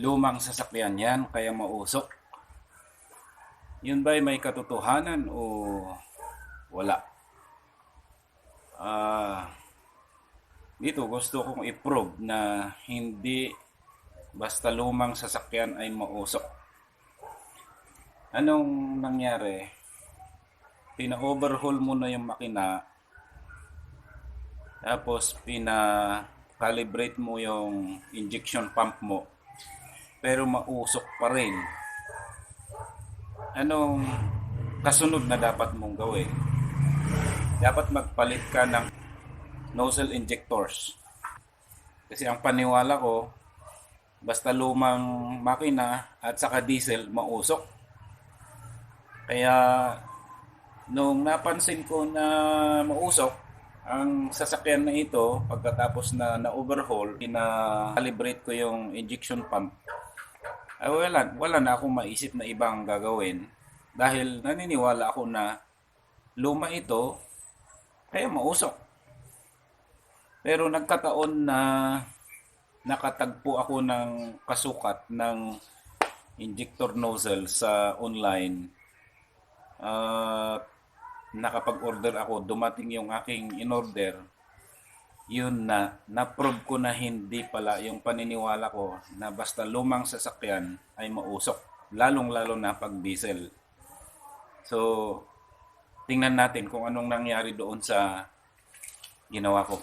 lumang sasakyan yan kaya mausok. Yun ba'y may katotohanan o wala? Ah, dito gusto kong i-prove na hindi basta lumang sasakyan ay mausok. Anong nangyari? Pina-overhaul mo na yung makina tapos pina-calibrate mo yung injection pump mo pero mausok pa rin. Anong kasunod na dapat mong gawin? Dapat magpalit ka ng nozzle injectors. Kasi ang paniwala ko, basta lumang makina at saka diesel, mausok. Kaya nung napansin ko na mausok, ang sasakyan na ito, pagkatapos na na-overhaul, pina-calibrate ko yung injection pump, ay wala, wala na akong maisip na ibang gagawin dahil naniniwala ako na luma ito, kaya mausok. Pero nagkataon na nakatagpo ako ng kasukat ng injector nozzle sa online. At nakapag-order ako, dumating yung aking in-order. Yun na, na-prove ko na hindi pala yung paniniwala ko na basta lumang sasakyan ay mausok. Lalong-lalo na pag diesel. So, tingnan natin kung anong nangyari doon sa ginawa ko.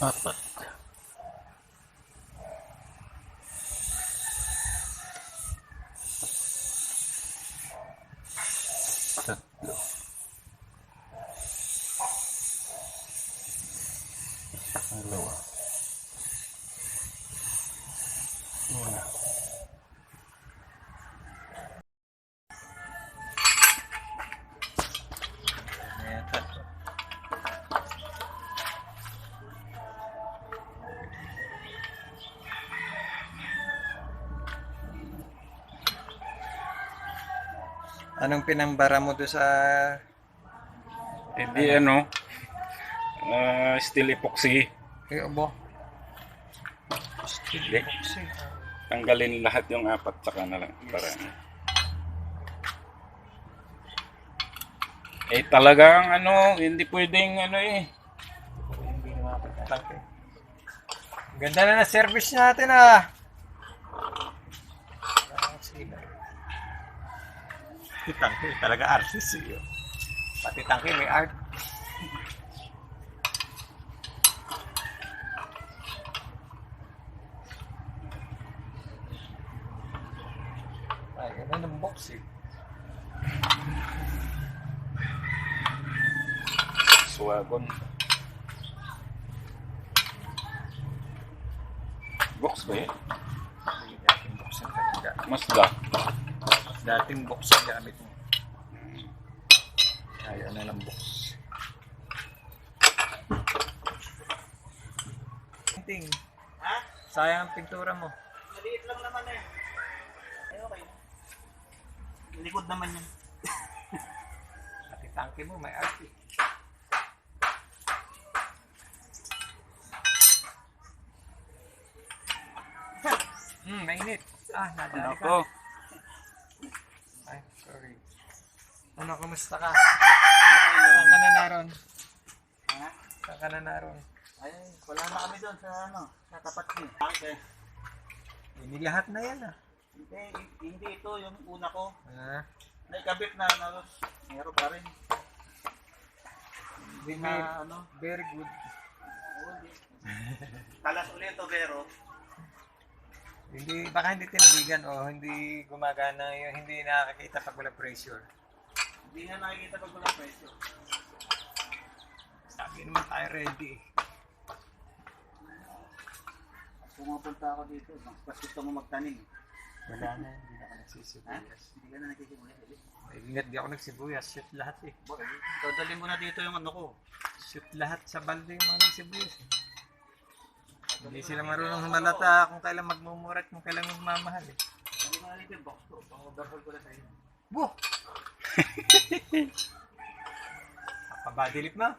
Apat. Tatlo. Anong pinambara mo doon sa... Hindi ano, ah, steel epoxy. Eh, abo. Hindi. Tanggalin lahat yung apat saka na lang. Para. Eh talagang ano, hindi pwedeng ano eh. Hindi na mapagtangke. Ganda na na service natin ah. Ang sila. Tangke, talaga artist yun. Pati tangke may art. Ay, ganda ng box eh. Swagon. Box ba eh? Hindi dating Dating box ang gamit mo. Ayaw na ng box. Painting. Ha? Sayang ang pintura mo. Maliit lang naman eh. Ay, okay. Likod naman yun. Pati tangke mo, may art eh. Hmm, mainit. Ah, nadali ka. Ako. Ay, sorry. Ano, kumusta ka? Saan ka na naroon? Ha? Saan ka na naroon? Ay, wala na kami doon sa ano, sa tapat niyo. Okay. Hindi lahat na yan ah. Hindi, hindi ito yung una ko. Ah, Naikabit na, na meron pa rin. Hindi na ano. very good. Talas ulit ito, pero Hindi, baka hindi tinabigan o hindi gumagana yung hindi nakakita pag wala pressure. hindi nga nakikita pag walang presyo. Sabi naman tayo ready. eh. Pumapunta ako dito, mas gusto mo magtanim. Wala na, hindi na ako nagsisibuyas. Hindi ka na nakikimulit. May ingat di ako nagsibuyas, shoot lahat eh. Dadalhin mo na dito yung ano ko. Shoot lahat sa balde yung mga nagsibuyas eh. Hindi sila marunong humalata kung kailan magmumura at kung kailan magmamahal eh. Hindi mo na dito yung box to. Pang-overhaul ko na sa'yo. Buh! Kapabadilip na.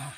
Ah.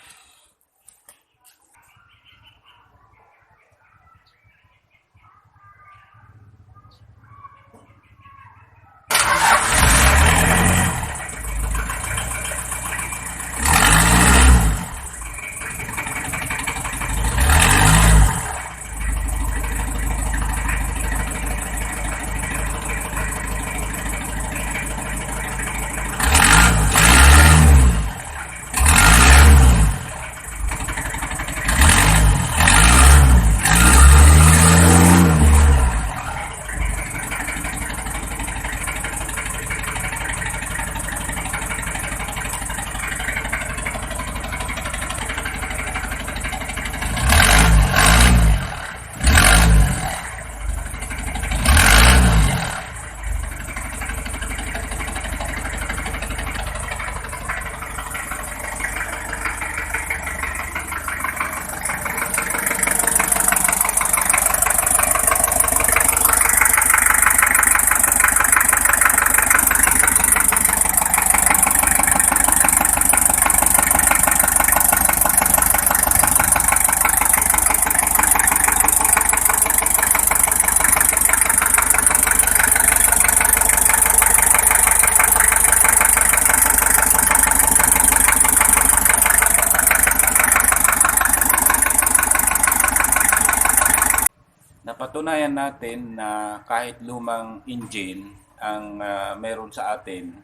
Napatunayan natin na kahit lumang engine ang ah, meron sa atin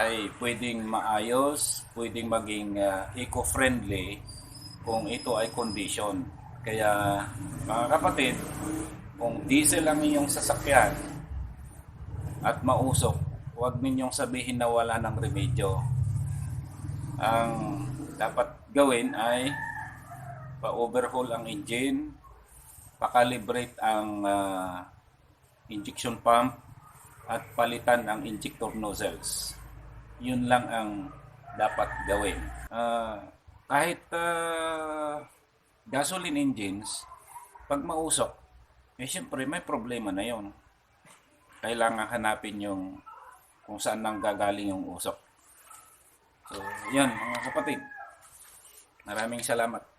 ay pwedeng maayos, pwedeng maging ah, eco-friendly kung ito ay condition. Kaya mga kapatid, kung diesel ang inyong sasakyan at mausok, huwag ninyong sabihin na wala ng remedyo. Ang dapat gawin ay pa-overhaul ang engine, pa-calibrate ang ah, injection pump at palitan ang injector nozzles. Yun lang ang dapat gawin. Ah, kahit ah, gasoline engines, pag mausok, eh syempre may problema na yon. Kailangan hanapin yung kung saan nang gagaling yung usok. So, yan mga kapatid. Maraming salamat.